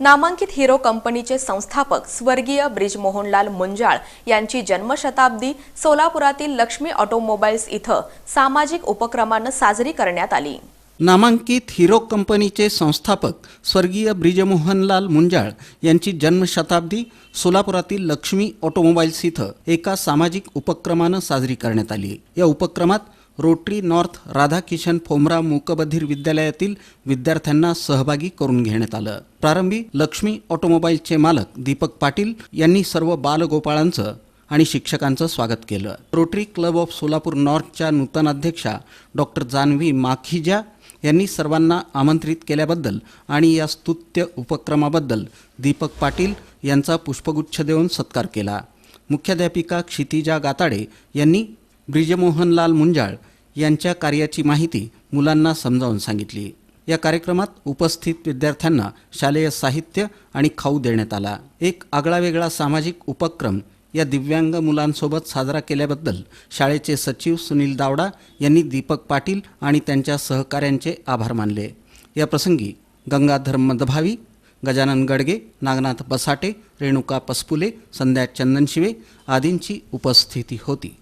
नामांकित हिरो कंपनीचे संस्थापक स्वर्गीय ब्रिजमोहनलाल मुंजाळ यांची जन्मशताब्दी सोलापुरातील लक्ष्मी ऑटोमोबाईल्स इथं सामाजिक उपक्रमानं साजरी करण्यात आली. नामांकित हिरो कंपनीचे संस्थापक स्वर्गीय ब्रिजमोहनलाल मुंजाळ यांची जन्मशताब्दी सोलापुरातील लक्ष्मी ऑटोमोबाईल्स इथं एका सामाजिक उपक्रमानं साजरी करण्यात आली. या उपक्रमात रोटरी नॉर्थ राधाकिशन फोमरा मूकबधीर विद्यालयातील विद्यार्थ्यांना सहभागी करून घेण्यात आलं. प्रारंभी लक्ष्मी ऑटोमोबाईलचे मालक दीपक पाटील यांनी सर्व बालगोपाळांचं आणि शिक्षकांचं स्वागत केलं. रोटरी क्लब ऑफ सोलापूर नॉर्थच्या नूतन अध्यक्षा डॉक्टर जान्हवी माखीजा यांनी सर्वांना आमंत्रित केल्याबद्दल आणि या स्तुत्य उपक्रमाबद्दल दीपक पाटील यांचा पुष्पगुच्छ देऊन सत्कार केला. मुख्याध्यापिका क्षितिजा गाताडे यांनी ब्रिजमोहनलाल मुंजाळ यांच्या कार्याची माहिती मुलांना समजावून सांगितली. या कार्यक्रमात उपस्थित विद्यार्थ्यांना शालेय साहित्य आणि खाऊ देण्यात आला. एक आगळावेगळा सामाजिक उपक्रम या दिव्यांग मुलांसोबत साजरा केल्याबद्दल शाळेचे सचिव सुनील दावडा यांनी दीपक पाटील आणि त्यांच्या सहकाऱ्यांचे आभार मानले. या प्रसंगी गंगाधर मदभावी गजानन गडगे नागनाथ बसाटे रेणुका पसपुले संध्या चंदनशिवे आदींची उपस्थिती होती.